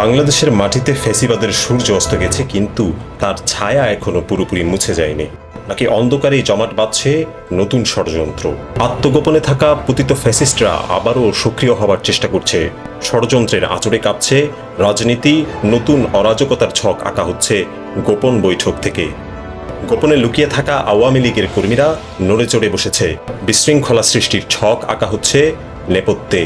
বাংলাদেশের মাটিতে ফেসিবাদের সূর্য অস্ত গেছে, কিন্তু তার ছায়া এখনও পুরোপুরি মুছে যায়নি। নাকি অন্ধকারে জমাট বাঁধছে নতুন ষড়যন্ত্র। আত্মগোপনে থাকা পতিত ফ্যাসিস্টরা আবারও সক্রিয় হবার চেষ্টা করছে। ষড়যন্ত্রের আঁচড়ে কাঁপছে, রাজনীতি, নতুন অরাজকতার ছক আঁকা হচ্ছে গোপন বৈঠক থেকে। গোপনে লুকিয়ে থাকা আওয়ামী লীগের কর্মীরা নড়ে চড়ে বসেছে। বিশৃঙ্খলা সৃষ্টির ছক আঁকা হচ্ছে নেপথ্যে।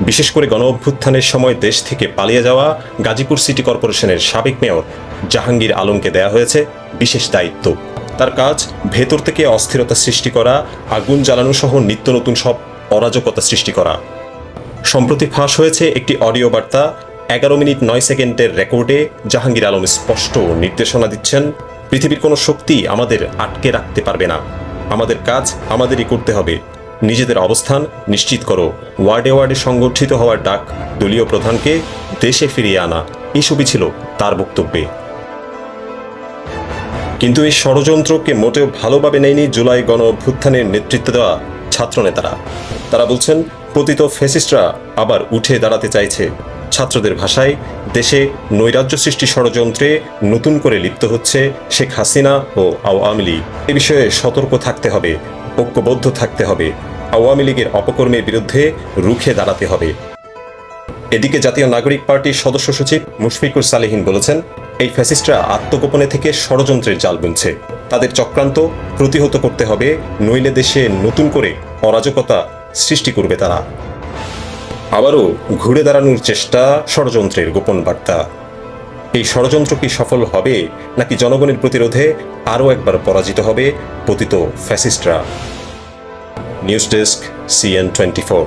বিশেষ করে গণ অভ্যুত্থানের সময় দেশ থেকে পালিয়ে যাওয়া গাজীপুর সিটি কর্পোরেশনের সাবেক মেয়র জাহাঙ্গীর আলমকে দেয়া হয়েছে বিশেষ দায়িত্ব। তার কাজ, ভেতর থেকে অস্থিরতা সৃষ্টি করা, আগুন জ্বালানো সহ নিত্য নতুন সব অরাজকতা সৃষ্টি করা। সম্প্রতি ফাঁস হয়েছে একটি অডিও বার্তা এগারো মিনিট নয় সেকেন্ডের রেকর্ডে জাহাঙ্গীর আলম স্পষ্ট নির্দেশনা দিচ্ছেন, পৃথিবীর কোনো শক্তি আমাদের আটকে রাখতে পারবে না। আমাদের কাজ আমাদেরই করতে হবে। নিজেদের অবস্থান নিশ্চিত করো। ওয়ার্ডে ওয়ার্ডে সংগঠিত হওয়ার ডাক দলীয় প্রধানকে দেশে ফিরিয়ে আনা, এসবই ছিল তার বক্তব্যে। কিন্তু এই ষড়যন্ত্রকে মোটেও ভালোভাবে নেয়নি জুলাই গণ অভ্যুত্থানের নেতৃত্ব দেওয়া ছাত্রনেতারা। তারা বলছেন, পতিত ফেসিস্টরা আবার উঠে দাঁড়াতে চাইছে। ছাত্রদের ভাষায়, দেশে নৈরাজ্য সৃষ্টি ষড়যন্ত্রে নতুন করে লিপ্ত হচ্ছে শেখ হাসিনা ও আওয়ামী লীগ। এ বিষয়ে সতর্ক থাকতে হবে। ঐক্যবদ্ধ থাকতে হবে। আওয়ামী লীগের অপকর্মের বিরুদ্ধে রুখে দাঁড়াতে হবে। এদিকে জাতীয় নাগরিক পার্টির সদস্য সচিব মুশফিকুর সালেহীন বলেছেন, এই ফ্যাসিস্টরা আত্মগোপনে থেকে ষড়যন্ত্রের জাল বুনছে। তাদের চক্রান্ত প্রতিহত করতে হবে, নইলে দেশে নতুন করে অরাজকতা সৃষ্টি করবে তারা। আবারও ঘুরে দাঁড়ানোর চেষ্টা, ষড়যন্ত্রের গোপন বার্তা। এই ষড়যন্ত্র কি সফল হবে, নাকি জনগণের প্রতিরোধে আরও একবার পরাজিত হবে, পতিত ফ্যাসিস্টরা? News desk CN twenty four